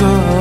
yakın Dünyadan uzak